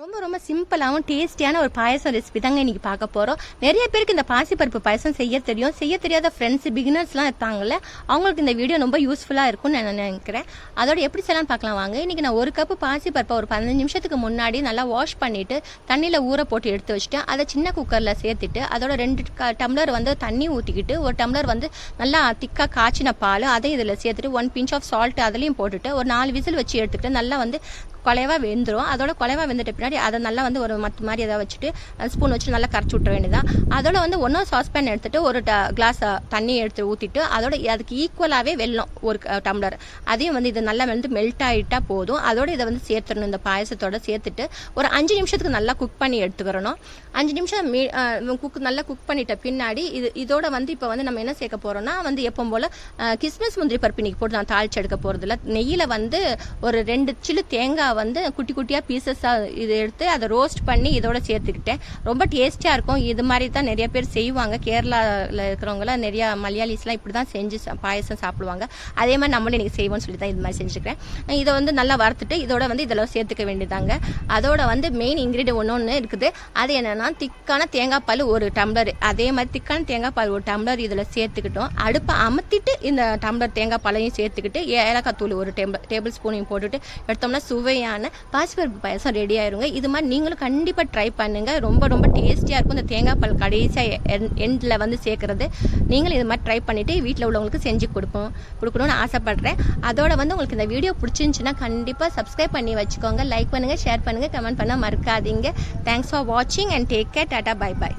ரொம்ப ரொம்ப சிம்பிளாகவும் டேஸ்டியான ஒரு பாயசம் ரெசிபி தாங்க இன்றைக்கி பார்க்க போகிறோம் நிறைய பேருக்கு இந்த பாசிப்பருப்பு பாயசம் செய்ய தெரியும். செய்ய தெரியாத ஃப்ரெண்ட்ஸ் பிகினர்ஸ்லாம் இருப்பாங்கல்ல அவங்களுக்கு இந்த வீடியோ ரொம்ப யூஸ்ஃபுல்லாக இருக்கும்னு நான் நினைக்கிறேன். அதோட எப்படி செய்யலாம்னு பார்க்கலாம் வாங்க. இன்னைக்கு நான் ஒரு கப்பு பாசிப்பருப்பை ஒரு பதினஞ்சு நிமிஷத்துக்கு முன்னாடி நல்லா வாஷ் பண்ணிவிட்டு தண்ணியில் ஊற போட்டு எடுத்து வச்சுட்டு அதை சின்ன குக்கரில் சேர்த்துட்டு அதோட ரெண்டு க- டம்ளர் வந்து தண்ணி ஊற்றிக்கிட்டு ஒரு டம்ளர் வந்து நல்லா திக்காக காய்ச்சின பால் அதையும் இதில் சேர்த்துட்டு ஒன் பிஞ்ச் ஆஃப் சால்ட் அதுலேயும் போட்டுட்டு ஒரு நாலு விசில் வச்சு எடுத்துக்கிட்டு நல்லா வந்து குலைவா வெந்துடும் அதோட குலைவா வெந்துட்ட பின்னாடி அதை நல்லா வந்து ஒரு மத்து மாதிரி ஏதாவது வச்சுட்டு ஸ்பூன் வச்சு நல்லா கரைச்சி விட்ற வேண்டியதான் அதோட வந்து ஒன்றும் சாஸ்பேன் எடுத்துட்டு ஒரு ட கிளாஸ் தண்ணி எடுத்து ஊற்றிட்டு அதோட அதுக்கு ஈக்குவலாகவே வெல்லம் ஒரு க- டம்ளர் அதையும் வந்து இது நல்லா வந்து மெல்ட் ஆகிட்டா போதும். அதோட இதை வந்து சேர்த்துடணும். இந்த பாயசத்தோட சேர்த்துட்டு ஒரு அஞ்சு நிமிஷத்துக்கு நல்லா குக் பண்ணி எடுத்துக்கிறணும். அஞ்சு நிமிஷம் மீ குக் நல்லா குக் பண்ணிட்ட பின்னாடி இது இதோட வந்து இப்போ வந்து நம்ம என்ன சேர்க்க போகிறோம்னா வந்து எப்போ போல் அஹ், கிஸ்மிஸ் முந்திரி பருப்பு இன்னைக்கு போட்டு நான் தாளிச்சு எடுக்க போகிறதில்ல நெய்யில் வந்து ஒரு ரெண்டு சில்லு தேங்காய் வந்து குட்டி குட்டியாக பீசஸாக இது எடுத்து அதை ரோஸ்ட் பண்ணி இதோட சேர்த்துக்கிட்டேன். ரொம்ப டேஸ்டியாக இருக்கும். இது மாதிரி தான் நிறைய பேர் செய்வாங்க. கேரளாவில் இருக்கிறவங்களாம் நிறையா மலையாளிஸ்லாம் இப்படி தான் செஞ்சு சா- பாயசம் சாப்பிடுவாங்க. அதே மாதிரி நம்மளும் இன்னைக்கு செய்வோம்னு சொல்லி தான் இது மாதிரி செஞ்சுருக்கேன் இதை வந்து நல்லா வறுத்துட்டு இதோட வந்து இதெல்லாம் சேர்த்துக்க வேண்டியதாங்க. அதோட வந்து மெயின் இன்க்ரீடியன் ஒன்று ஒன்று இருக்குது. அது என்னென்னா திக்கான தேங்காய் பால் ஒரு டம்ளர் அதே மாதிரி திக்கான தேங்காய் பால் ஒரு டம்ளர் இதில் சேர்த்துக்கிட்டோம். அடுப்பை அமர்த்திட்டு இந்த டம்ளர் தேங்காய் பாலையும் சேர்த்துக்கிட்டு ஏலக்காய் தூள் ஒரு டேபிள் டேபிள் ஸ்பூனையும் போட்டுட்டு எடுத்தோம்னா சுவையான பாசிப்பருப்பு பாயசம் ரெடி ஆயிருங்க. இது மாதிரி நீங்களும் கண்டிப்பாக ட்ரை பண்ணுங்க. ரொம்ப ரொம்ப டேஸ்டியாக இருக்கும். இந்த தேங்காய் பால் கடைசியாக எண்டில் வந்து சேர்க்கறது. நீங்களும் இது மாதிரி ட்ரை பண்ணிவிட்டு வீட்டில் உள்ளவங்களுக்கு செஞ்சு கொடுப்போம். கொடுக்கணும்னு ஆசைப்பட்றேன். அதோட வந்து உங்களுக்கு இந்த வீடியோ பிடிச்சிருந்துச்சுன்னா கண்டிப்பாக சப்ஸ்கிரைப் பண்ணி வச்சுக்கோங்க. லைக் பண்ணுங்கள் ஷேர் பண்ணுங்க கமெண்ட் பண்ண மறக்காதீங்க. தேங்க்ஸ் ஃபார் வாட்சிங் and take care tata bye by